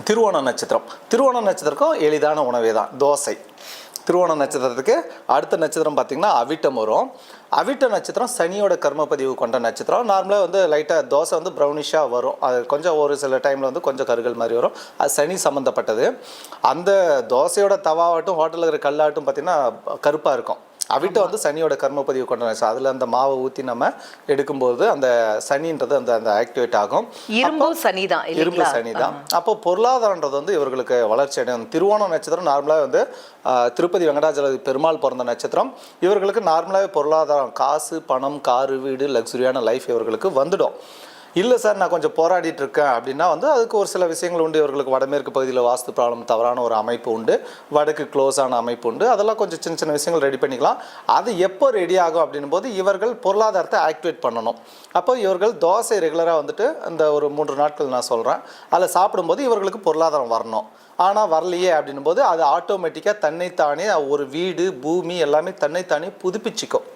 திருவோண நட்சத்திரம். திருவோண நட்சத்திரக்கும் எளிதான உணவே தான். தோசை. திருவோண நட்சத்திரத்துக்கு அடுத்த நட்சத்திரம் பார்த்திங்கன்னா அவிட்டம் வரும். அவிட்ட நட்சத்திரம் சனியோட கர்மப்பதிவு கொண்ட நட்சத்திரம். நார்மலாக வந்து லைட்டாக தோசை வந்து ப்ரௌனிஷாக வரும். அது கொஞ்சம் ஒரு சில டைமில் வந்து கொஞ்சம் கருகள் மாதிரி வரும். அது சனி சம்மந்தப்பட்டது அந்த தோசையோட தவாவட்டும் ஹோட்டலில் இருக்கிற கல்லாட்டும் பார்த்திங்கன்னா கருப்பாக இருக்கும். அவிட்ட வந்து சனியோட கர்மப்பதிவு கொண்ட நட்சத்திரம் அதில் அந்த மாவை ஊற்றி நம்ம எடுக்கும்போது அந்த சனின்றது அந்த அந்த ஆக்டிவேட் ஆகும். இரும்பு சனி தான் இரும்பு சனி தான் அப்போ பொருளாதாரன்றது வந்து இவர்களுக்கு வளர்ச்சி அடையும். திருவோணம் நட்சத்திரம் நார்மலாக வந்து திருப்பதி வெங்கடாஜலபதி பெருமாள் பிறந்த நட்சத்திரம். இவர்களுக்கு நார்மலாகவே பொருளாதாரம் காசு பணம் காரு வீடு லக்ஸுரியான லைஃப் இவர்களுக்கு வந்துடும். இல்லை சார் நான் கொஞ்சம் போராடிட்டு இருக்கேன் அப்படின்னா வந்து அதுக்கு ஒரு சில விஷயங்கள் உண்டு. இவர்களுக்கு வடமேற்கு பகுதியில் வாஸ்து ப்ராப்ளம் தவறான ஒரு அமைப்பு உண்டு. வடக்கு க்ளோஸான அமைப்பு உண்டு. அதெல்லாம் கொஞ்சம் சின்ன சின்ன விஷயங்கள் ரெடி பண்ணிக்கலாம். அது எப்போ ரெடி ஆகும் அப்படின்னும் போது இவர்கள் பொருளாதாரத்தை ஆக்டிவேட் பண்ணணும். அப்போ இவர்கள் தோசை ரெகுலராக வந்துட்டு இந்த ஒரு மூன்று நாட்கள் நான் சொல்கிறேன் அதில் சாப்பிடும்போது இவர்களுக்கு பொருளாதாரம் வரணும். ஆனால் வரலையே அப்படின்னும் போது அது ஆட்டோமேட்டிக்காக தன்னைத்தானே ஒரு வீடு பூமி எல்லாமே தன்னைத்தானே புதுப்பிச்சிக்கும்.